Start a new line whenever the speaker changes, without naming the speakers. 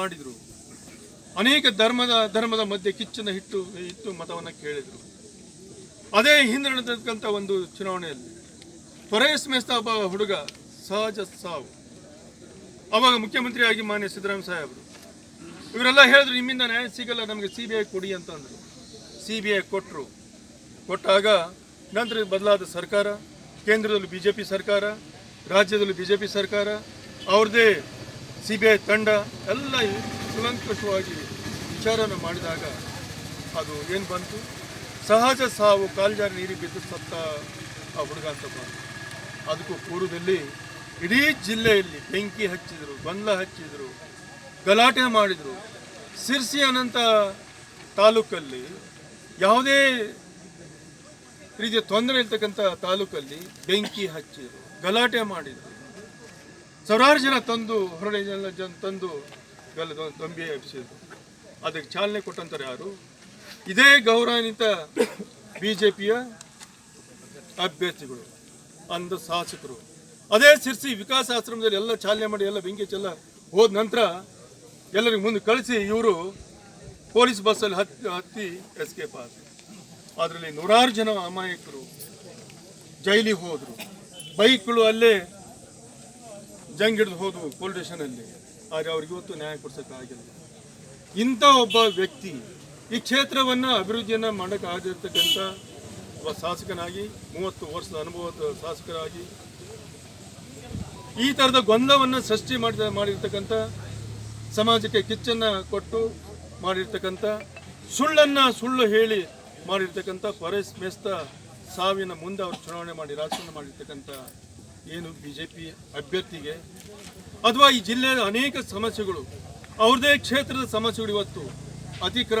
ಮಾಡಿದ್ರು. ಅನೇಕ ಧರ್ಮದ ಧರ್ಮದ ಮಧ್ಯೆ ಕಿಚ್ಚನ ಹಿಟ್ಟು ಇಟ್ಟು ಮತವನ್ನು ಕೇಳಿದರು. ಅದೇ ಹಿಂದೆ ಒಂದು ಚುನಾವಣೆಯಲ್ಲಿ ಪರೇಶ್ ಮೇಸ್ತಾ ಹುಡುಗ ಸಹಜ ಸಾವು. ಅವಾಗ ಮುಖ್ಯಮಂತ್ರಿಯಾಗಿ ಮಾನ್ಯ ಸಿದ್ದರಾಮಯ್ಯ ಸಾಹೇಬರು. ಇವರೆಲ್ಲ ಹೇಳಿದ್ರು, ನಿಮ್ಮಿಂದ ನ್ಯಾಯ ಸಿಗಲ್ಲ, ನಮಗೆ ಸಿ ಕೊಡಿ ಅಂತಂದ್ರು. ಸಿ ಬಿ ಐ ಕೊಟ್ಟರು ಕೊಟ್ಟಾಗ ನಂತರ ಬದಲಾದ ಸರ್ಕಾರ, ಕೇಂದ್ರದಲ್ಲಿ ಬಿ ಸರ್ಕಾರ, ರಾಜ್ಯದಲ್ಲಿ ಬಿ ಸರ್ಕಾರ, ಅವ್ರದ್ದೇ ಸಿ ಬಿ ಐ ತಂಡ ಎಲ್ಲ ಸುಲಂಕಷವಾಗಿ ವಿಚಾರನ ಮಾಡಿದಾಗ ಅದು ಏನು ಬಂತು? ಸಹಜ ಸಾವು, ಕಾಲ್ಜಾರಿ ನೀರಿಗೆ ಬಿದ್ದು ಸತ್ತ ಆ ಹುಡುಗ ಅಂತ ಬಂತು. ಅದಕ್ಕೂ ಪೂರ್ವದಲ್ಲಿ ಇಡೀ ಜಿಲ್ಲೆಯಲ್ಲಿ ಬೆಂಕಿ ಹಚ್ಚಿದರು ಬಂದ್ಲ ಹಚ್ಚಿದರು, ಗಲಾಟೆ ಮಾಡಿದರು. ಸಿರ್ಸಿ ಅನಂತ ತಾಲೂಕಲ್ಲಿ ಯಾವುದೇ ರೀತಿಯ ತೊಂದರೆ ಇರ್ತಕ್ಕಂಥ ತಾಲೂಕಲ್ಲಿ ಬೆಂಕಿ ಹಚ್ಚಿದರು, ಗಲಾಟೆ ಮಾಡಿದರು. ಸಾವಿರಾರು ಜನ ತಂದು ಹೊರಡೆ ಜನ ಜನ ತಂದು ಗಲ ದೊಂಬಿ ಎಬ್ಸಿದ್ರು ಅದಕ್ಕೆ ಚಾಲನೆ ಕೊಟ್ಟಂತಾರೆ ಯಾರು? ಇದೇ ಗೌರವಾನ್ವಿತ ಬಿ ಜೆ ಪಿಯ ಅಭ್ಯರ್ಥಿಗಳು ಅಂದ ಶಾಸಕರು. ಅದೇ ಸಿರ್ಸಿ ವಿಕಾಸ ಆಶ್ರಮದಲ್ಲಿ ಎಲ್ಲ ಚಾಲನೆ ಮಾಡಿ, ಎಲ್ಲ ಚೆಲ್ಲ ಹೋದ ನಂತರ ಎಲ್ಲರಿಗೆ ಮುಂದೆ ಕಳಿಸಿ ಇವರು ಪೊಲೀಸ್ ಬಸ್ಸಲ್ಲಿ ಹತ್ತಿ ಹತ್ತಿ ಎಸ್ಕೇಪ್ ಆದರು. ಅದರಲ್ಲಿ ನೂರಾರು ಜನ ಅಮಾಯಕರು ಜೈಲಿಗೆ ಹೋದರು. ಬೈಕ್ಗಳು ಅಲ್ಲೇ ಜಂಗ್ ಹಿಡಿದು ಹೋದವು ಪೊಲೀಸ್ ಸ್ಟೇಷನಲ್ಲಿ ಆದರೆ ಅವ್ರಿಗೆ ಇವತ್ತು ನ್ಯಾಯ ಕೊಡ್ಸೋಕ್ಕಾಗಿಲ್ಲ ಇಂಥ ಒಬ್ಬ ವ್ಯಕ್ತಿ ಈ ಕ್ಷೇತ್ರವನ್ನು ಅಭಿವೃದ್ಧಿಯನ್ನು ಮಾಡೋಕ್ಕಾಗಿರ್ತಕ್ಕಂಥ ಒಬ್ಬ ಶಾಸಕನಾಗಿ, ಮೂವತ್ತು ವರ್ಷದ ಅನುಭವದ ಶಾಸಕರಾಗಿ, ಈ ಥರದ ಗೊಂದಲವನ್ನು ಸೃಷ್ಟಿ ಮಾಡಿದ, ಮಾಡಿರ್ತಕ್ಕಂಥ ಸಮಾಜಕ್ಕೆ ಕಿಚ್ಚನ್ನು ಕೊಟ್ಟು ಮಾಡಿರ್ತಕ್ಕಂಥ ಸುಳ್ಳನ್ನು ಸುಳ್ಳು ಹೇಳಿ ಮಾಡಿರ್ತಕ್ಕಂಥ ಪರೇಶ್ ಮೆಸ್ತ ಸಾವಿನ ಮುಂದೆ ಅವರು ಚುನಾವಣೆ ಮಾಡಿ ರಾಜಕೀಯ ಮಾಡಿರ್ತಕ್ಕಂಥ ಏನು ಬಿ ಜೆ ಪಿ ಅಭ್ಯರ್ಥಿಗೆ ಅಥವಾ ಈ ಜಿಲ್ಲೆಯ ಅನೇಕ ಸಮಸ್ಯೆಗಳು, ಅವ್ರದೇ ಕ್ಷೇತ್ರದ ಸಮಸ್ಯೆಗಳು ಇವತ್ತು ಅತಿಕ್ರಮ